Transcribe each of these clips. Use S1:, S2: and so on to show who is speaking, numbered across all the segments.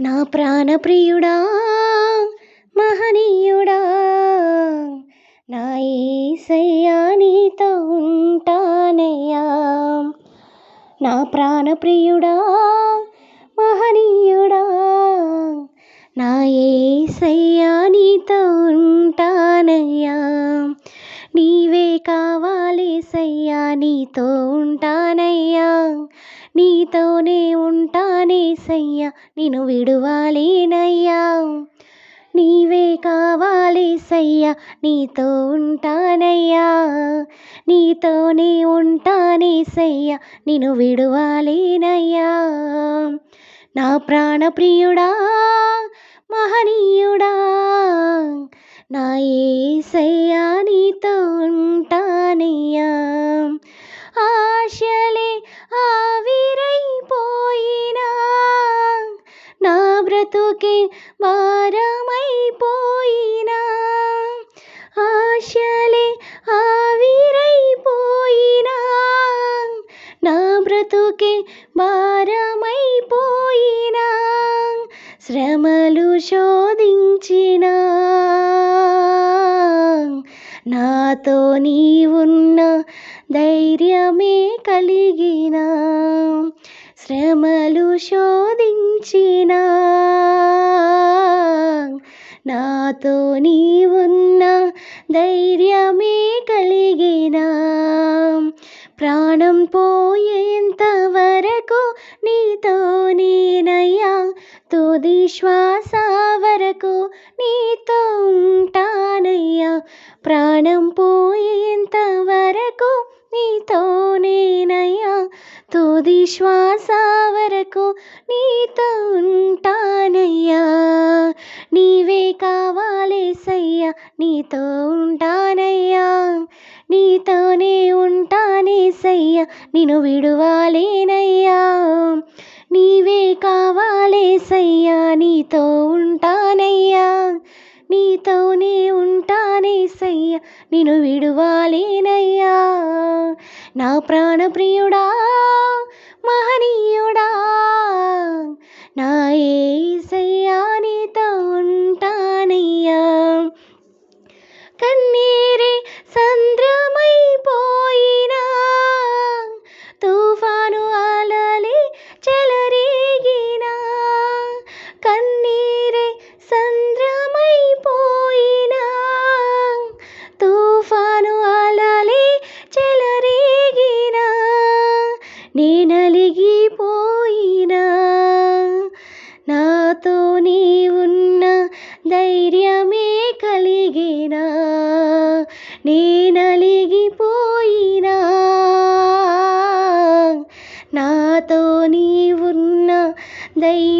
S1: నా ప్రాణప్రియుడా మహనీయుడా నా ఏసయ్యా నీతో ఉంటానయ్యా. నా ప్రాణప్రియుడా మహనీయుడా నా ఏసయ్యా నీతో ఉంటానయ్యా. నీవే కావాలేసయ్యా నీతో ఉంటానయ్యా. నీతోనే ఉంటానేసయ్యా నేను విడువాలేనయ్యా. నీవే కావాలి సయ్యా నీతో ఉంటానయ్యా. నీతోనే ఉంటానే సయ్యా నేను విడువాలేనయ్యా. నా ప్రాణప్రియుడా మహనీయుడా నా ఏసయ్యా నీతో ఉంటాను బ్రతుకే భారమైపోయినా. ఆశలే ఆవిరైపోయినా. నా బ్రతుకే భారమైపోయినా. శ్రమలు శోధించిన. నాతో నీవున్న ధైర్యమే కలిగినా. శ్రమలు శోధించిన నాతో నీవున్న ధైర్యమే కలిగిన ప్రాణం పోయేంత వరకు నీతో నేనయ్యా తుది శ్వాస వరకు నీతో ఉంటానయ్యా ప్రాణం పోయేంత వరకు నీతో నేనయ్యా తుది శ్వాస వరకు నీతో ఉంటానయ్యా నీవే కావాలేసయ్యా నీతో ఉంటానయ్యా. నీతోనే ఉంటానేసయ్యా నేను విడువాలేనయ్యా. నీవే కావాలేసయ్యా నీతో ఉంటానయ్యా. నీతోనే ఉంటానేసయ్యా నేను విడువాలేనయ్యా. నా ప్రాణప్రియుడా మహనీయుడా. నేనలిగిపోయినా నాతో నీవున్న ధైర్యమే కలిగినా? నేనలిగిపోయినా నాతో నీవున్న ధైర్యం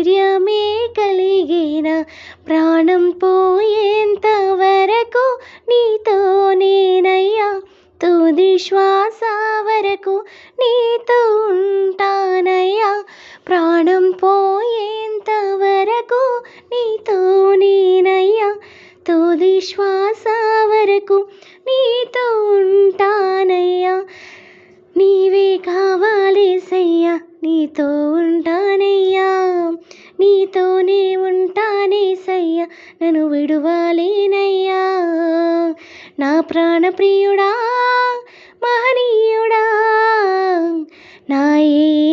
S1: తుది శ్వాస వరకు నీతో ఉంటానయ్యా. నీవే కావాలి సయ్యా నీతో ఉంటానయ్యా. నీతోనే ఉంటానే సయ్యా నన్ను విడువాలేనయ్యా. నా ప్రాణప్రియుడా మహనీయుడా. నా ఏ